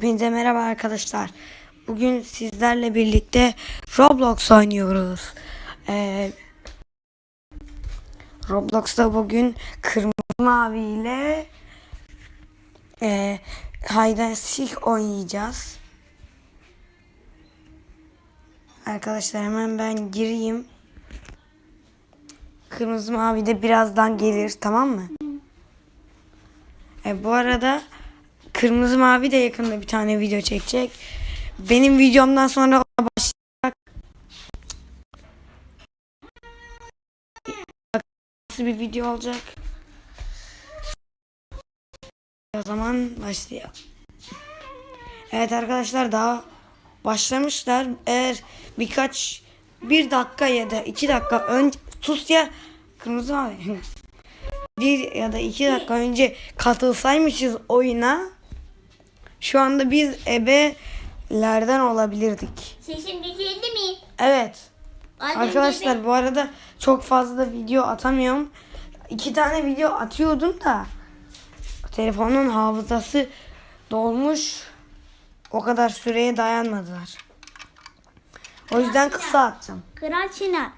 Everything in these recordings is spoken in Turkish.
Hepinize merhaba arkadaşlar. Bugün sizlerle birlikte Roblox oynuyoruz. Ee, Roblox'ta bugün kırmızı mavi ile e, hide and oynayacağız. Arkadaşlar hemen ben gireyim. Kırmızı mavi de birazdan gelir tamam mı? E, bu arada Kırmızı Mavi de yakında bir tane video çekecek. Benim videomdan sonra başlayacak. Nasıl bir video olacak? O zaman başlayalım. Evet arkadaşlar daha başlamışlar. Eğer birkaç bir dakika ya da iki dakika önce sus ya kırmızı mavi bir ya da iki dakika önce katılsaymışız oyuna şu anda biz ebelerden olabilirdik. Sesim düzeldi mi? Evet. Az Arkadaşlar bu arada çok fazla video atamıyorum. İki tane video atıyordum da telefonun hafızası dolmuş. O kadar süreye dayanmadılar. O yüzden kısa attım. Kral Çınar.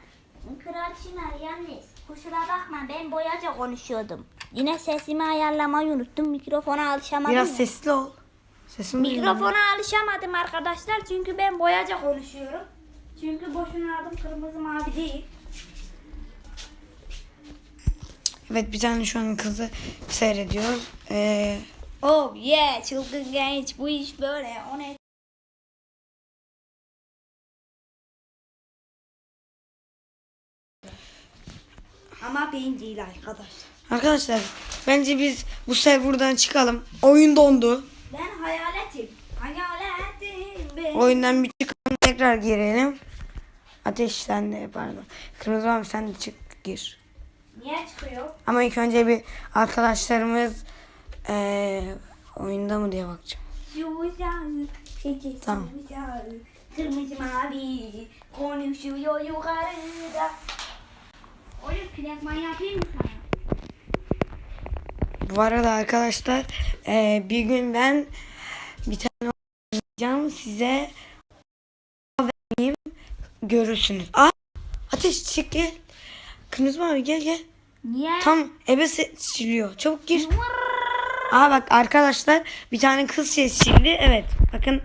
Kral Çınar yalnız kusura bakma ben boyaca konuşuyordum. Yine sesimi ayarlamayı unuttum. Mikrofona alışamadım. Biraz ya. sesli ol. Sesim. Mikrofona alışamadım arkadaşlar çünkü ben boyaca konuşuyorum. Çünkü boşuna adım kırmızı mavi değil. Evet bir tane şu an kızı seyrediyoruz. Ee, Oh yeah çılgın genç bu iş böyle. O ne? Ama ben değil arkadaşlar. arkadaşlar bence biz bu serverdan çıkalım. Oyun dondu. Ben hayaletim. Hayaletim ben. Oyundan bir çıkalım tekrar girelim. Ateş sen de pardon. Kırmızı abi sen de çık gir. Niye çıkıyor? Ama ilk önce bir arkadaşlarımız ee, oyunda mı diye bakacağım. Peki Tamam. Kırmızı mavi konuşuyor yukarıda. Oyun fragman yapayım mı sana? Bu arada arkadaşlar ee, bir gün ben bir tane oynayacağım size vereyim görürsünüz. Aa, ateş çık gel. Kırmızı abi gel gel. Niye? Tam ebe seçiliyor. Çabuk gir. Aa bak arkadaşlar bir tane kız seçildi. Evet bakın.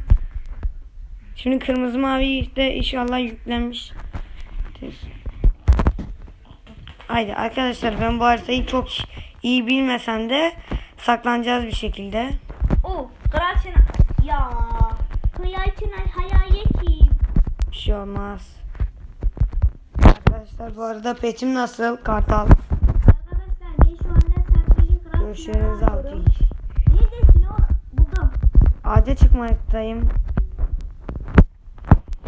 Şimdi kırmızı mavi de inşallah yüklenmiş. Haydi arkadaşlar ben bu haritayı çok iyi bilmesem de saklanacağız bir şekilde. Kral Çınar. Ya. Kral Çınar hayaletim. Bir şey olmaz. Arkadaşlar bu arada petim nasıl? Kartal. Arkadaşlar ben şu anda serpili Kral Görüşürüz abi. Neredesin oğlum? Buldum. Ağaca çıkmaktayım.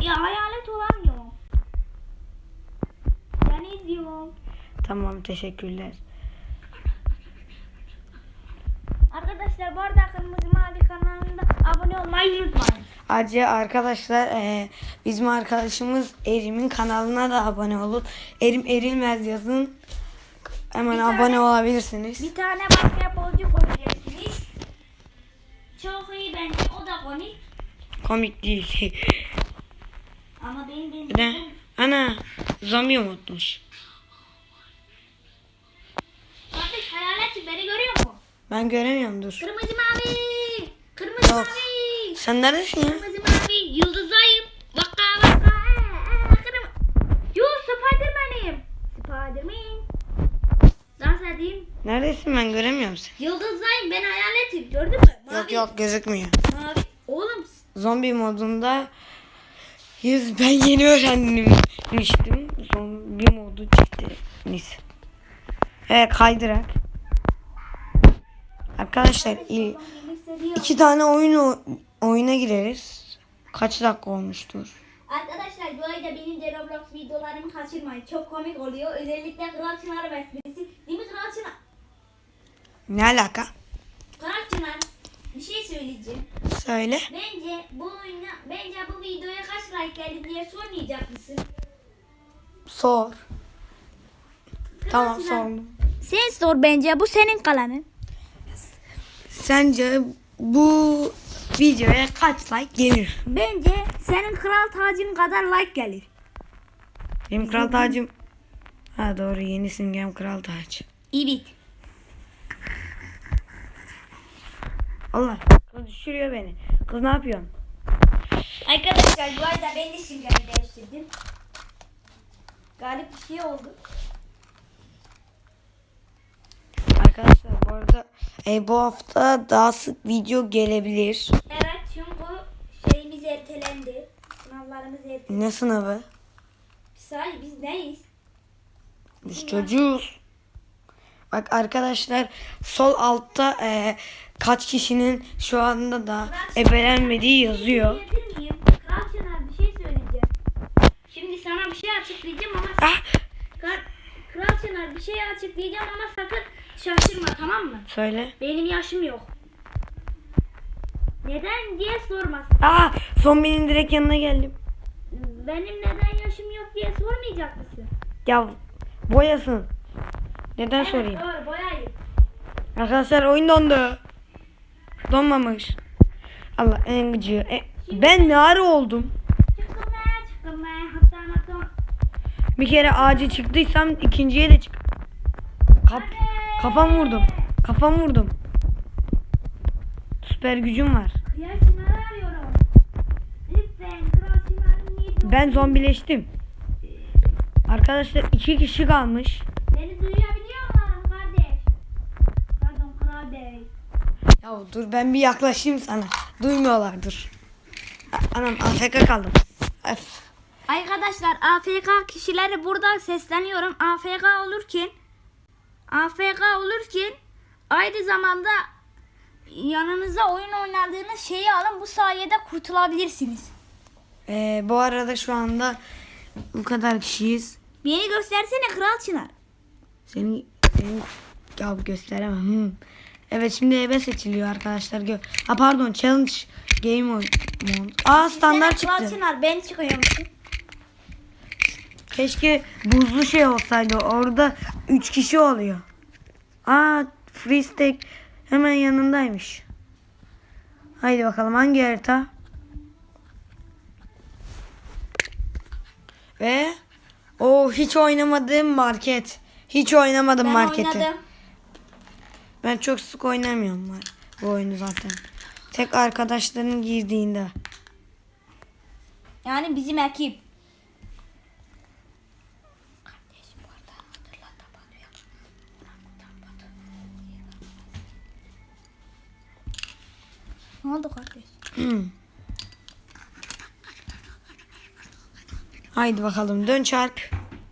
Ya hayalet olamıyorum. Ben izliyorum. Tamam teşekkürler. Arkadaşlar bu arada Kırmızı Mavi kanalında abone olmayı unutmayın. Ayrıca arkadaşlar eee, bizim arkadaşımız Erim'in kanalına da abone olun. Erim Erilmez yazın. Hemen Bir tane- abone olabilirsiniz. Bir tane basketbolcu koyacaksınız. Çok iyi bence o da komik. Komik değil. Ama benim benim. De ana zombi unutmuş. Kardeş hayalet beni görüyor musun? Ben göremiyorum dur. Kırmızı mavi. Kırmızı Yok. mavi. Sen neredesin ya? Kırmızı mavi. Yıldızdayım. Vaka vaka. Yo Spiderman'im. Spiderman. Dans edeyim. Neredesin ben göremiyorum seni. Yıldızdayım ben hayaletim. Gördün mü? Mavi. Yok yok gözükmüyor. Mavi. Oğlum Zombi modunda yüz ben yeni öğrenmiştim. Zombi modu çıktı. Neyse. Evet kaydırak. Arkadaşlar i- iki tane oyun oyuna gireriz. Kaç dakika olmuştur? Arkadaşlar bu arada benim de Roblox videolarımı kaçırmayın. Çok komik oluyor. Özellikle Kral Çınar besmesi. Değil mi Kral Çınar? Ne alaka? Kral Çınar bir şey söyleyeceğim. Söyle. Bence bu oyuna, bence bu videoya kaç like geldi diye sormayacak mısın? Sor. Kral Tamam Çınar, sordum. Sen sor bence bu senin kalanın. Sence bu videoya kaç like gelir? Bence senin kral tacın kadar like gelir. Benim kral tacım. Ha doğru yeni simgem kral taç. Evet. Allah kız düşürüyor beni. Kız ne yapıyorsun? Arkadaşlar bu arada ben de simgemi değiştirdim. Garip bir şey oldu. Arkadaşlar bu arada e, bu hafta daha sık video gelebilir. Evet çünkü şeyimiz ertelendi. Sınavlarımız ertelendi. Ne sınavı? Sahi biz neyiz? Biz çocuğuz. Bak arkadaşlar sol altta e, kaç kişinin şu anda da ebelenmediği yazıyor. Çınar bir şey. Şimdi sana bir şey açıklayacağım ama Ah, Kral Çınar bir şey açıklayacağım ama sakın şaşırma tamam mı? söyle. Benim yaşım yok. Neden diye sormasın. Aa, zombinin direkt yanına geldim. Benim neden yaşım yok diye sormayacak mısın? Ya boyasın. Neden sorayım? Evet doğru boyayım. Arkadaşlar oyun dondu. Donmamış. Allah en gıcığı. E, ben ne ara oldum? Çıktım ben. Hatta hatta. Bir kere ağacı çıktıysam ikinciye de çık. Kap, kafam vurdum. Kafam vurdum. Süper gücüm var. Ben zombileştim. Arkadaşlar iki kişi kalmış. Beni duyabiliyor musun kardeş? Pardon Kral Bey. Ya dur ben bir yaklaşayım sana. Duymuyorlar dur. A- Anam AFK kaldım. Öf. Arkadaşlar AFK kişileri buradan sesleniyorum. AFK olurken AFK olurken aynı zamanda yanınıza oyun oynadığınız şeyi alın. Bu sayede kurtulabilirsiniz. Ee, bu arada şu anda bu kadar kişiyiz. Beni göstersene Kral Çınar. Seni, seni ya gösteremem. Hmm. Evet şimdi ebe seçiliyor arkadaşlar. Gö ha pardon challenge game mode. Aa standart Sen Kral çıktı. Çınar ben çıkıyormuşum. Keşke buzlu şey olsaydı. Orada 3 kişi oluyor. Aa free stack hemen yanındaymış. Haydi bakalım hangi harita? Ve o hiç oynamadığım market. Hiç oynamadım Ben marketi. oynadım. Ben çok sık oynamıyorum var bu oyunu zaten. Tek arkadaşların girdiğinde. Yani bizim ekip. Haydi bakalım dön çark.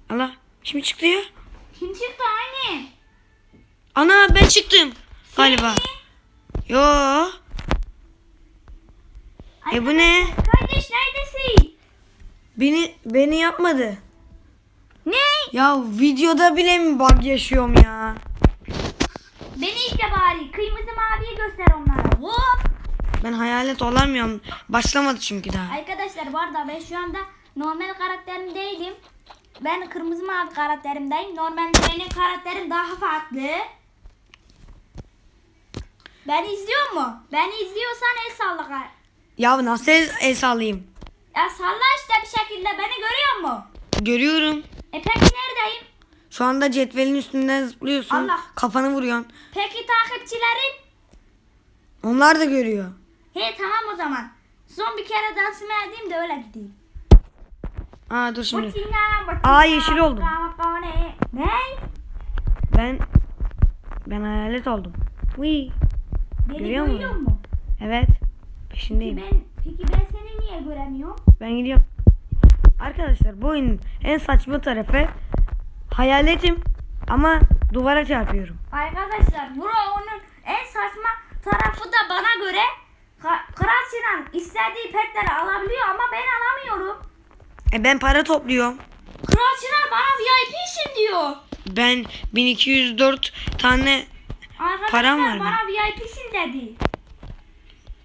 Allah şimdi çıktı ya. Kim çıktı anne? Ana ben çıktım galiba. Yo. E bu ne? Kardeş neredesin? Beni beni yapmadı. Ne? Ya videoda bile mi bug yaşıyorum ya? Beni işte bari. Kırmızı maviyi göster onlara. Hop. Ben hayalet olamıyorum. Başlamadı çünkü daha. Arkadaşlar bu arada ben şu anda normal karakterim değilim. Ben kırmızı mavi karakterimdeyim. Normalde benim karakterim daha farklı. Ben izliyor mu? Ben izliyorsan el salla. Ya nasıl el, el sallayayım? Ya salla işte bir şekilde beni görüyor mu? Görüyorum. E peki neredeyim? Şu anda cetvelin üstünden zıplıyorsun. Allah. Kafanı vuruyorsun. Peki takipçilerin? Onlar da görüyor. He tamam o zaman. Son bir kere dansımı edeyim de öyle gideyim. Aa dur şimdi. Aa, yeşil oldum. Ne? Ben ben hayalet oldum. Uy. Beni Görüyor musun? mu? Evet. Peki Peşindeyim. ben, peki ben seni niye göremiyorum? Ben gidiyorum. Arkadaşlar bu oyunun en saçma tarafı hayaletim ama duvara çarpıyorum. Arkadaşlar bu onun en saçma tarafı da bana göre Kral Sinan istediği petleri alabiliyor ama ben alamıyorum. E ben para topluyorum. Kral Sinan bana VIP'sin diyor. Ben 1204 tane Arkadaşlar Param var bana VIP'sin dedi.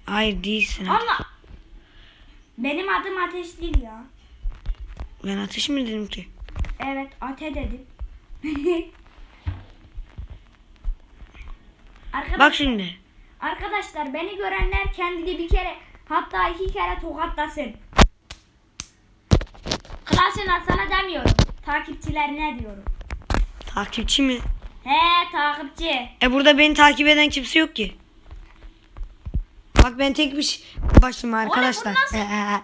hayır değilsin. Ama benim adım Ateş değil ya. Ben ateş mi dedim ki? Evet Ate dedim. Arkadaşlar Bak şimdi. Arkadaşlar beni görenler kendini bir kere hatta iki kere tokatlasın. Kral Çınar sana demiyorum. Takipçilerine diyorum. Takipçi mi? He takipçi. E burada beni takip eden kimse yok ki. Bak ben tek bir şey- başıma arkadaşlar. nasıl- Ee.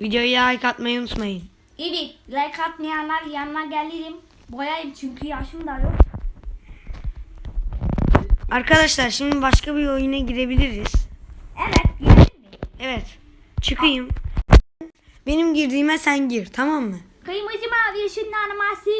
Videoya like atmayı unutmayın. İyi like atmayanlar yanına gelirim. Boyayım çünkü yaşım da yok. Arkadaşlar şimdi başka bir oyuna girebiliriz. Evet? Evet. Çıkayım. Benim girdiğime sen gir tamam mı? Kırmızı mavi ışınlanması.